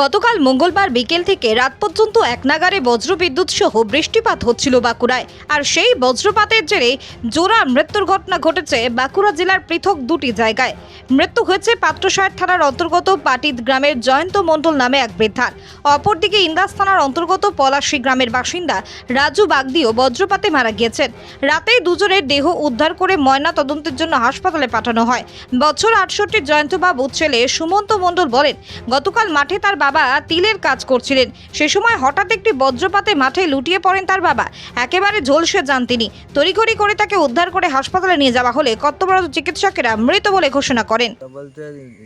গতকাল মঙ্গলবার বিকেল থেকে রাত পর্যন্ত এক নাগারে বজ্রবিদ্যুৎ সহ বৃষ্টিপাত হচ্ছিল বাঁকুড়ায়। আর সেই বজ্রপাতের জেরে জোড়া মৃত্যুর ঘটনা ঘটেছে বাঁকুড়া জেলার পৃথক দুটি জায়গায়। মৃত্যু হয়েছে পাত্রসার থানার অন্তর্গত পাটিত গ্রামের জয়ন্ত মণ্ডল নামে এক বৃদ্ধার। অপরদিকে ইন্দাস থানার অন্তর্গত পলাশী গ্রামের বাসিন্দা রাজু বাগদিও বজ্রপাতে মারা গিয়েছেন। রাতেই দুজনের দেহ উদ্ধার করে ময়না তদন্তের জন্য হাসপাতালে পাঠানো হয়। বছর আটষট্টির জয়ন্তবাবু ছেলে সুমন্ত মণ্ডল বলেন, গতকাল মাঠে তার বাবা তিলের কাজ করছিলেন। সে সময় হঠাৎ একটি বজ্রপাতে মাঠে লুটিয়ে পড়েন তার বাবা। একেবারে ঝলসে যান তিনি। তড়িঘড়ি করে তাকে উদ্ধার করে হাসপাতালে নিয়ে যাওয়া হলে কর্তব্যরত চিকিৎসকেরা মৃত বলে ঘোষণা করেন? তা বলতে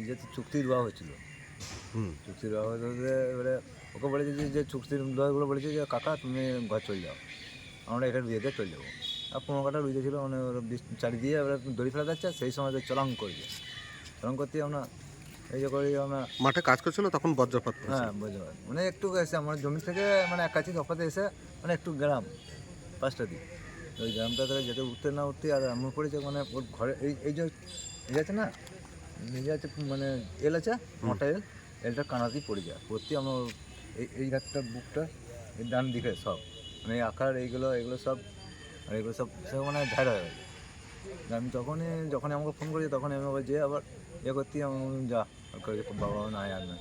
যে চুক্তির বিবাহ হয়েছিল। হুম। চুক্তির বিবাহ হতে এবারে ওকে বলেছে যে যে চুক্তির বিবাহগুলো বলেছে যে কাকা তুমি ঘর চলে যাও। আমরা এখানে বিয়েতে চলে যাব। আর পনেরো কাটা রুইতে ছিল মানে ওরা বিষ চারি দিয়ে এবারে দড়ি ফেলা যাচ্ছে সেই সময় তো চলং করছে চলং করতে আমরা এই যে করি আমরা মাঠে কাজ করছিল তখন বজ্রপাত হ্যাঁ পারি মানে একটু এসে আমার জমি থেকে মানে এক কাছে তফাতে এসে মানে একটু গ্রাম পাঁচটা দিক। ওই গ্রামটা থেকে যেতে উঠতে না উঠতে আর এমন পড়েছে মানে ওর ঘরে এই এই যে এই যে আছে না আছে মানে এল আছে মোটা এল এলটা কানাতেই পড়ে যায়। পড়তে আমার এই এই ঘাটটা বুকটা ডান দিকে সব। মানে আকার এইগুলো এগুলো সব আর এগুলো সব সব মানে ঝাড়া হয়ে গেছে। আমি তখনই যখনই আমাকে ফোন করেছি তখনই আমি আবার যে আবার ইয়ে করতে আমি যা। বাবা নাই আর না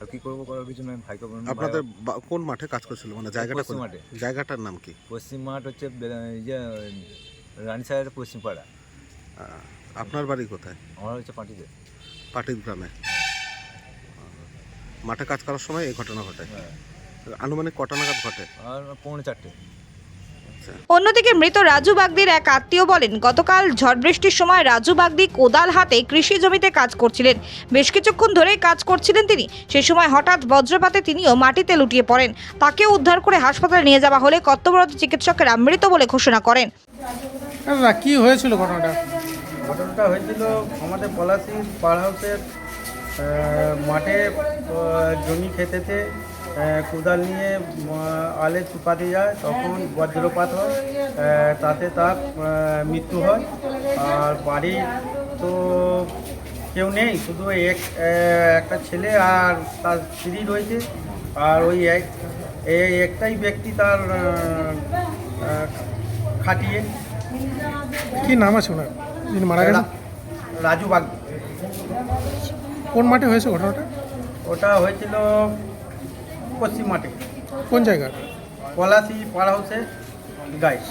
আর কি করব করার কিছু নয় ভাইকে বললাম, আপনাদের কোন মাঠে কাজ করছিল? মানে জায়গাটা পশ্চিম মাঠে। জায়গাটার নাম কি? পশ্চিম মাঠ হচ্ছে বে- এই যে রানী সাহেবের পশ্চিম পাড়া আপনার বাড়ি কোথায়? আমার হচ্ছে পার্টিতে পাটিল গ্রামে। মাঠে কাজ করার সময় এই ঘটনা ঘটে। আনুমানিক কটা নাগাদ ঘটে? আর পৌনে চারটে। আচ্ছা। অন্যদিকে মৃত রাজু বাগদির এক আত্মীয় বলেন গতকাল ঝড় বৃষ্টির সময় রাজু বাগদি কোদাল হাতে কৃষি জমিতে কাজ করছিলেন। বেশ কিছুক্ষণ ধরেই কাজ করছিলেন তিনি। সে সময় হঠাৎ বজ্রপাতে তিনিও মাটিতে লুটিয়ে পড়েন। তাকে উদ্ধার করে হাসপাতালে নিয়ে যাওয়া হলে কর্তব্যরত চিকিৎসকেরা মৃত বলে ঘোষণা করেন। কি হয়েছিল ঘটনাটা? ঘটনাটা হয়েছিল আমাদের পলাশি পাড় হাউসের মাঠে জমি খেতেতে কোদাল নিয়ে আলে চুপাতে যায়, তখন বজ্রপাত হয় তাতে তার মৃত্যু হয়। আর বাড়ির তো কেউ নেই, শুধু এক একটা ছেলে আর তার স্ত্রী রয়েছে। আর ওই এক একটাই ব্যক্তি তার খাটিয়ে। কি নাম আছে ওনার? যিনি মারা গেছেন? রাজু বাগ কোন মাঠে হয়েছে ঘটনাটা? ওটা হয়েছিল পশ্চিম মাঠে। কোন জায়গা? পলাশি পাড়া হচ্ছে গাইস।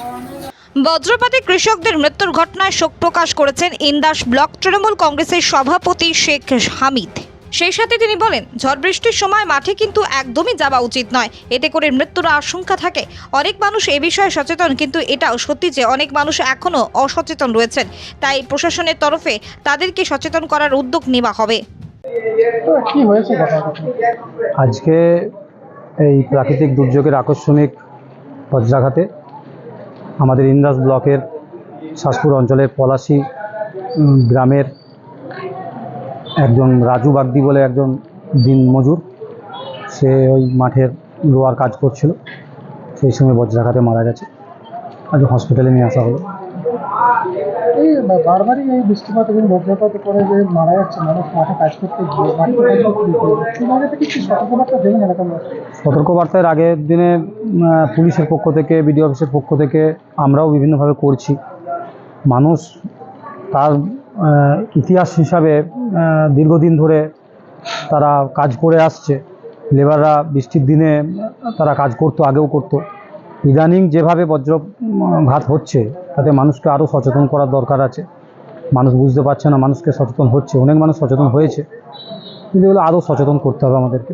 বজ্রপাতে কৃষকদের মৃত্যুর ঘটনায় শোক প্রকাশ করেছেন ইন্দাস ব্লক তৃণমূল কংগ্রেসের সভাপতি শেখ হামিদ। সেই সাথে তিনি বলেন ঝড় বৃষ্টির সময় মাঠে কিন্তু একদমই যাওয়া উচিত নয়। এতে করে মৃত্যুর আশঙ্কা থাকে। অনেক মানুষ এ বিষয়ে সচেতন কিন্তু এটাও সত্যি যে অনেক মানুষ এখনও অসচেতন রয়েছেন। তাই প্রশাসনের তরফে তাদেরকে সচেতন করার উদ্যোগ নেওয়া হবে। কি হয়েছে আজকে এই প্রাকৃতিক দুর্যোগের আকস্মিক বজ্রাঘাতে আমাদের ইন্দাস ব্লকের শাসপুর অঞ্চলের পলাশি গ্রামের একজন রাজু বাগদি বলে একজন দিন মজুর। সে ওই মাঠের লোয়ার কাজ করছিল। সেই সময় বজ্রাঘাতে মারা গেছে। আজ হসপিটালে নিয়ে আসা হলো। এই বারবারই এই বৃষ্টিপাত এবং বজ্রপাত করে যে মারা যাচ্ছে মানুষ মাঠে কাজ করতে গিয়ে মাঠে কাজ করতে গিয়ে একটু আগে থেকে কি সতর্কবার্তা দেবেন এলাকার মানুষ সতর্কবার্তার আগের দিনে পুলিশের পক্ষ থেকে বিডিও অফিসের পক্ষ থেকে আমরাও বিভিন্নভাবে করছি। মানুষ তার ইতিহাস হিসাবে দীর্ঘদিন ধরে তারা কাজ করে আসছে। লেবাররা বৃষ্টির দিনে তারা কাজ করতো, আগেও করতো। ইদানিং যেভাবে বজ্রঘাত হচ্ছে, তাতে মানুষকে আরও সচেতন করার দরকার আছে। মানুষ বুঝতে পারছে না, মানুষকে সচেতন হচ্ছে। অনেক মানুষ সচেতন হয়েছে। কিন্তু এগুলো আরও সচেতন করতে হবে আমাদেরকে।